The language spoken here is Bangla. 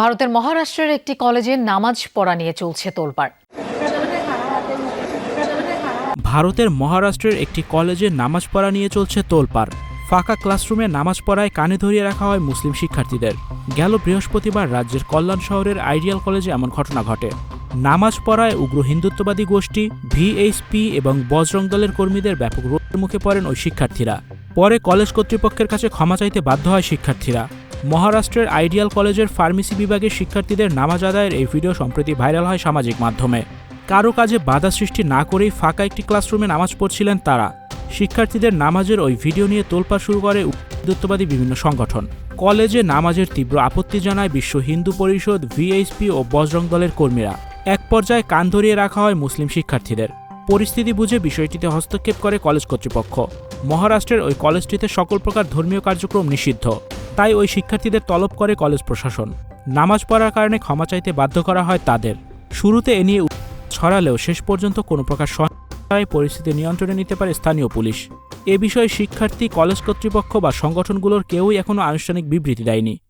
ভারতের মহারাষ্ট্রের একটি কলেজে নামাজ পড়া নিয়ে চলছে তোলপাড়। ভারতের মহারাষ্ট্রের একটি কলেজে নামাজ পড়া নিয়ে চলছে তোলপাড়। ফাঁকা ক্লাসরুমে নামাজ পড়ায় কানে ধরিয়ে রাখা হয় মুসলিম শিক্ষার্থীদের। গেল বৃহস্পতিবার রাজ্যের কল্যাণ শহরের আইডিয়াল কলেজে এমন ঘটনা ঘটে। নামাজ পড়ায় উগ্র হিন্দুত্ববাদী গোষ্ঠী ভিএইচপি এবং বজরং দলের কর্মীদের ব্যাপক রোধের মুখে পড়েন ওই শিক্ষার্থীরা। পরে কলেজ কর্তৃপক্ষের কাছে ক্ষমা চাইতে বাধ্য হয় শিক্ষার্থীরা। মহারাষ্ট্রের আইডিয়াল কলেজের ফার্মেসি বিভাগের শিক্ষার্থীদের নামাজ আদায়ের এই ভিডিও সম্প্রতি ভাইরাল হয় সামাজিক মাধ্যমে। কারও কাজে বাধা সৃষ্টি না করেই ফাঁকা একটি ক্লাসরুমে নামাজ পড়ছিলেন তারা। শিক্ষার্থীদের নামাজের ওই ভিডিও নিয়ে তোলপাড় শুরু করে হিন্দুত্ববাদী বিভিন্ন সংগঠন। কলেজে নামাজের তীব্র আপত্তি জানায় বিশ্ব হিন্দু পরিষদ ভিএইচপি ও বজরং দলের কর্মীরা। এক পর্যায়ে কান ধরিয়ে রাখা হয় মুসলিম শিক্ষার্থীদের। পরিস্থিতি বুঝে বিষয়টিতে হস্তক্ষেপ করে কলেজ কর্তৃপক্ষ। মহারাষ্ট্রের ওই কলেজটিতে সকল প্রকার ধর্মীয় কার্যক্রম নিষিদ্ধ। তাই ওই শিক্ষার্থীদের তলব করে কলেজ প্রশাসন। নামাজ পড়ার কারণে ক্ষমা চাইতে বাধ্য করা হয় তাদের। শুরুতে এ নিয়ে ছড়ালেও শেষ পর্যন্ত কোনো প্রকার সহায় পরিস্থিতি নিয়ন্ত্রণে নিতে পারে স্থানীয় পুলিশ। এ বিষয়ে শিক্ষার্থী, কলেজ কর্তৃপক্ষ বা সংগঠনগুলোর কেউই এখনও আনুষ্ঠানিক বিবৃতি দেয়নি।